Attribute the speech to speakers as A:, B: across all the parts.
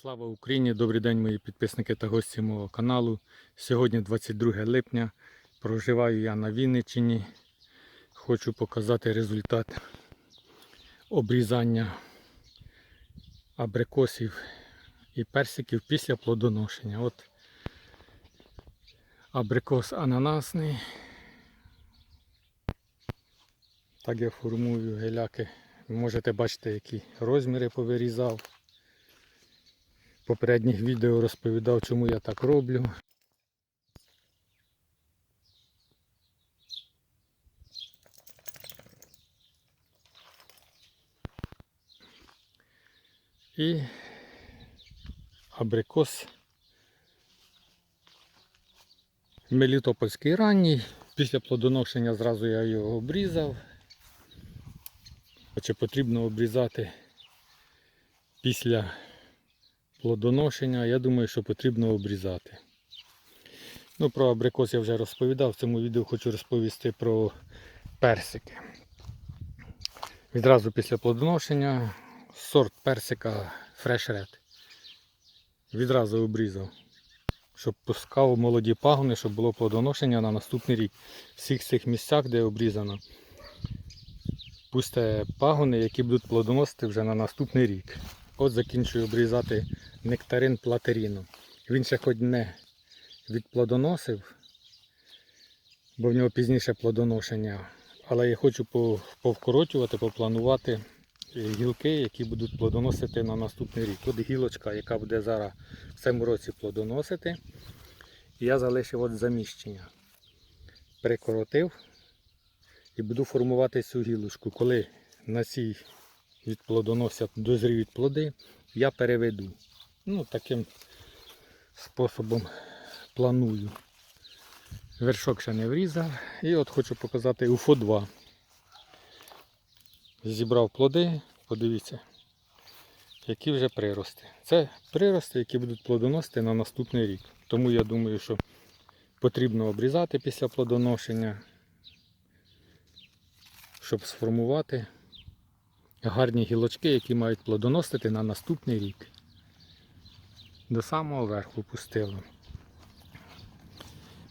A: Слава Україні! Добрий день, мої підписники та гості мого каналу. Сьогодні 22 липня. Проживаю я на Вінниччині. Хочу показати результат обрізання абрикосів і персиків після плодоношення. От абрикос ананасний. Так я формую геляки. Можете бачити, які розміри повирізав. Попередніх відео розповідав, чому я так роблю. І абрикос Мелітопольський ранній. Після плодоношення зразу я його обрізав. Чи потрібно обрізати після плодоношення, я думаю, що потрібно обрізати. Ну, про абрикос я вже розповідав. В цьому відео хочу розповісти про персики. Відразу після плодоношення сорт персика Fresh Red. Відразу обрізав, щоб пускав молоді пагони, щоб було плодоношення на наступний рік. В всіх цих місцях, де обрізано, пусте пагони, які будуть плодоносити вже на наступний рік. От закінчую обрізати нектарин платеріну. Він ще хоч не відплодоносив, бо в нього пізніше плодоношення. Але я хочу пов- повкорочувати, попланувати е, гілки, які будуть плодоносити на наступний рік. От гілочка, яка буде зараз в цьому році плодоносити. Я залишив от заміщення. Прикоротив і буду формувати цю гілочку. Коли на цій відплодоносять, дозріють плоди, я переведу. Ну, таким способом планую. Вершок ще не врізав. І от хочу показати УФО 2. Зібрав плоди, подивіться, які вже прирости. Це прирости, які будуть плодоносити на наступний рік. Тому я думаю, що потрібно обрізати після плодоношення, щоб сформувати гарні гілочки, які мають плодоносити на наступний рік. До самого верху пустило.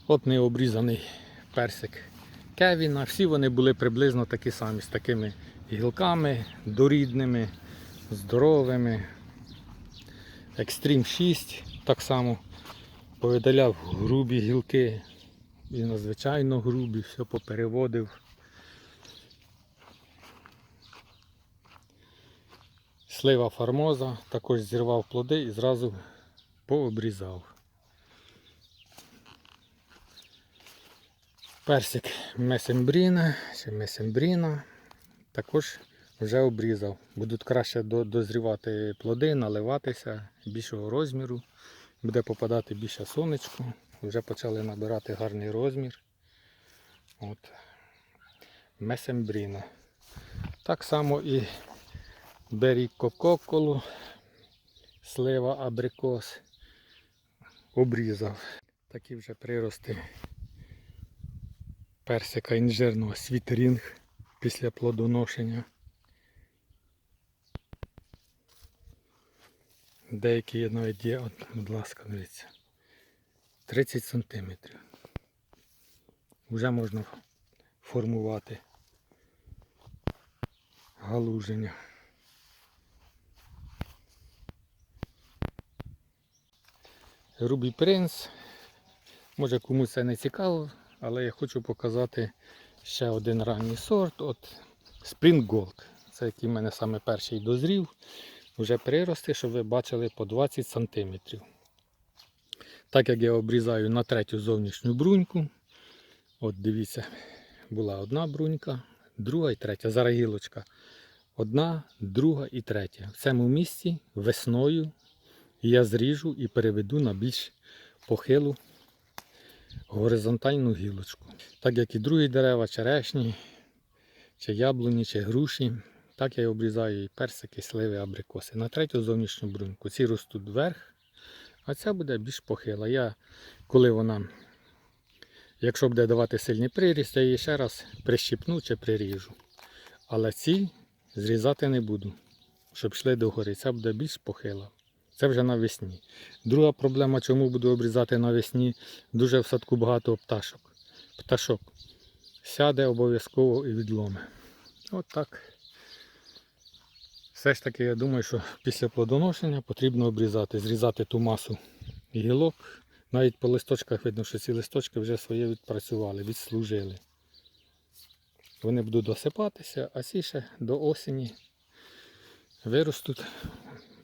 A: От необрізаний персик Кевіна. Всі вони були приблизно такі самі, з такими гілками, дорідними, здоровими. Екстрім 6 так само повидаляв грубі гілки і надзвичайно грубі, все попереводив. Слива фармоза, також зірвав плоди і зразу пообрізав. Персик месембріна чи месембріна також вже обрізав. Будуть краще дозрівати плоди, наливатися більшого розміру, буде попадати більше сонечко. Вже почали набирати гарний розмір. От. Месембріна. Так само і Бері кококолу, слива абрикос обрізав. Такі вже прирости персика інжирного світерінг після плодоношення. Деякі навіть є, от, будь ласка, дивіться. 30 сантиметрів. Вже можна формувати галуження. Рубі Принц. Може комусь це не цікаво, але я хочу показати ще один ранній сорт. От Spring Gold. Це який в мене саме перший дозрів. Вже прирости, щоб ви бачили по 20 см. Так як я обрізаю на третю зовнішню бруньку. От дивіться, була одна брунька, друга і третя. Зараз гілочка. Одна, друга і третя. В цьому місці весною я зріжу і переведу на більш похилу горизонтальну гілочку. Так як і другі дерева, черешні, чи яблуні, чи груші, так я обрізаю і персики, сливи, абрикоси. На третю зовнішню бруньку. Ці ростуть вверх, а ця буде більш похила. Я, коли вона, якщо буде давати сильний приріст, я її ще раз прищіпну чи приріжу. Але ці зрізати не буду, щоб йшли догори. Ця буде більш похила. Це вже навесні. Друга проблема, чому буду обрізати навесні, дуже в садку багато пташок. Пташок. Сяде обов'язково і відломе. От так. Все ж таки, я думаю, що після плодоношення потрібно обрізати, зрізати ту масу гілок. Навіть по листочках видно, що ці листочки вже своє відпрацювали, відслужили. Вони будуть досипатися, а ці ще до осені виростуть,